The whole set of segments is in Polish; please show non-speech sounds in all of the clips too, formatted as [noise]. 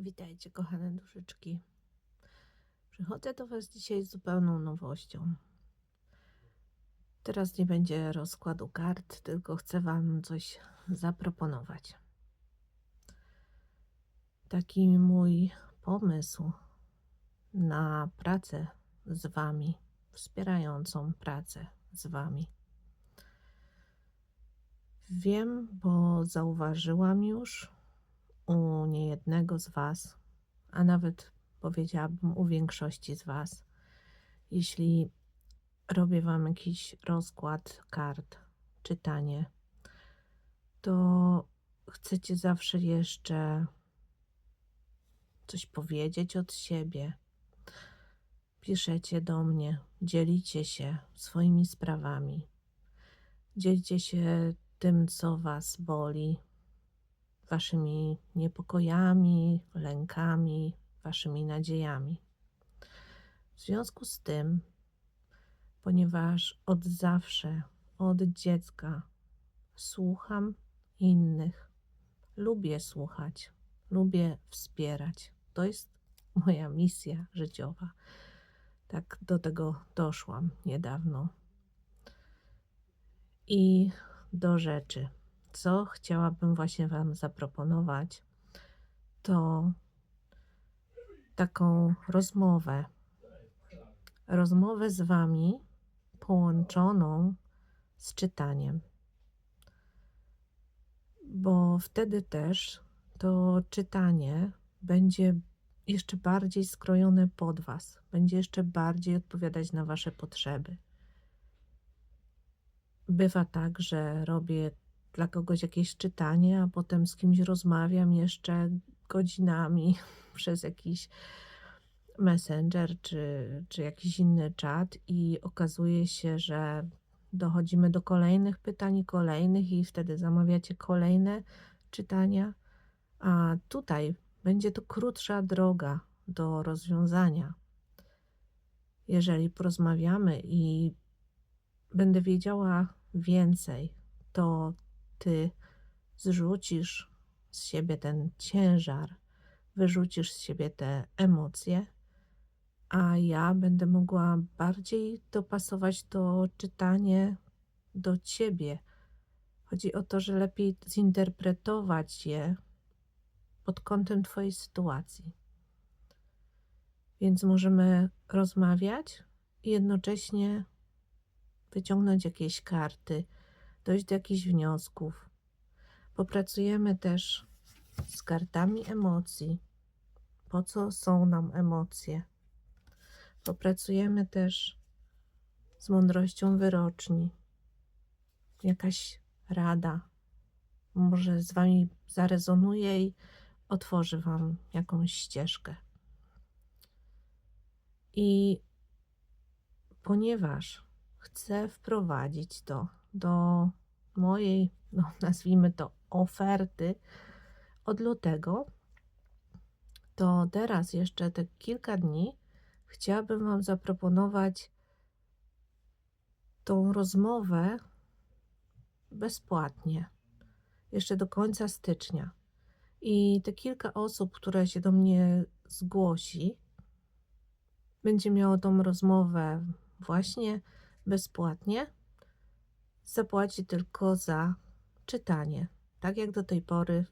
Witajcie, kochane duszyczki. Przychodzę do Was dzisiaj z zupełną nowością. Teraz nie będzie rozkładu kart, tylko chcę Wam coś zaproponować. Taki mój pomysł na pracę z Wami, wspierającą pracę z Wami. Wiem, bo zauważyłam już u niejednego z Was, a nawet powiedziałabym u większości z Was, jeśli robię Wam jakiś rozkład kart, czytanie, to chcecie zawsze jeszcze coś powiedzieć od siebie. Piszecie do mnie, dzielicie się swoimi sprawami, dzielicie się tym, co Was boli, waszymi niepokojami, lękami, waszymi nadziejami. W związku z tym, ponieważ od zawsze, od dziecka słucham innych, lubię słuchać, lubię wspierać. To jest moja misja życiowa. Tak do tego doszłam niedawno. I do rzeczy co chciałabym właśnie Wam zaproponować, to taką rozmowę. Rozmowę z Wami połączoną z czytaniem. Bo wtedy też to czytanie będzie jeszcze bardziej skrojone pod Was, będzie jeszcze bardziej odpowiadać na Wasze potrzeby. Bywa tak, że robię dla kogoś jakieś czytanie, a potem z kimś rozmawiam jeszcze godzinami [laughs] przez jakiś messenger czy, czy jakiś inny czat i okazuje się, że dochodzimy do kolejnych pytań kolejnych i wtedy zamawiacie kolejne czytania, a tutaj będzie to krótsza droga do rozwiązania. Jeżeli porozmawiamy i będę wiedziała więcej, to ty zrzucisz z siebie ten ciężar, wyrzucisz z siebie te emocje, a ja będę mogła bardziej dopasować to czytanie do ciebie. Chodzi o to, że lepiej zinterpretować je pod kątem Twojej sytuacji. Więc możemy rozmawiać i jednocześnie wyciągnąć jakieś karty dojść do jakichś wniosków. Popracujemy też z kartami emocji. Po co są nam emocje? Popracujemy też z mądrością wyroczni. Jakaś rada może z Wami zarezonuje i otworzy Wam jakąś ścieżkę. I ponieważ chcę wprowadzić to do mojej, no, [laughs] nazwijmy to, oferty od lutego, to teraz jeszcze te kilka dni chciałabym Wam zaproponować tą rozmowę bezpłatnie, jeszcze do końca stycznia. I te kilka osób, które się do mnie zgłosi, będzie miało tą rozmowę właśnie bezpłatnie zapłaci tylko za czytanie, tak jak do tej pory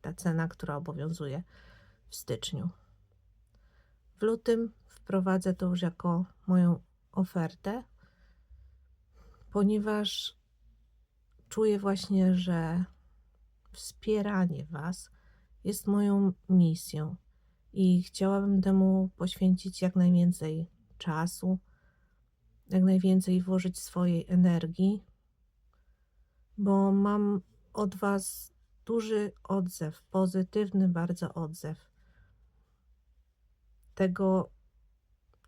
ta cena, która obowiązuje w styczniu. W lutym wprowadzę to już jako moją ofertę, ponieważ czuję właśnie, że wspieranie Was jest moją misją i chciałabym temu poświęcić jak najwięcej czasu jak najwięcej włożyć swojej energii, bo mam od Was duży odzew, pozytywny bardzo odzew tego,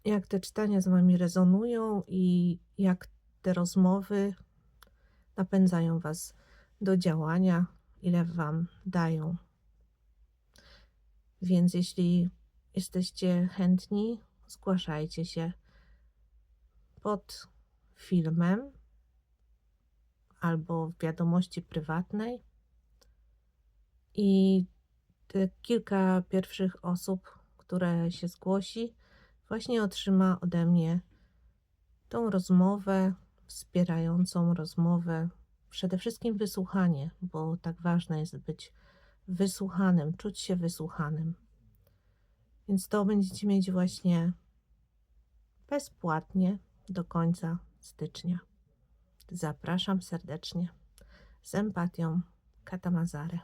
jak te czytania z Wami rezonują i jak te rozmowy napędzają Was do działania, ile Wam dają. Więc jeśli jesteście chętni, zgłaszajcie się pod filmem albo w wiadomości prywatnej. I te kilka pierwszych osób, które się zgłosi, właśnie otrzyma ode mnie tą rozmowę, wspierającą rozmowę, przede wszystkim wysłuchanie, bo tak ważne jest być wysłuchanym, czuć się wysłuchanym. Więc to będziecie mieć właśnie bezpłatnie do końca stycznia. Zapraszam serdecznie. Z empatią, Kata Mazary.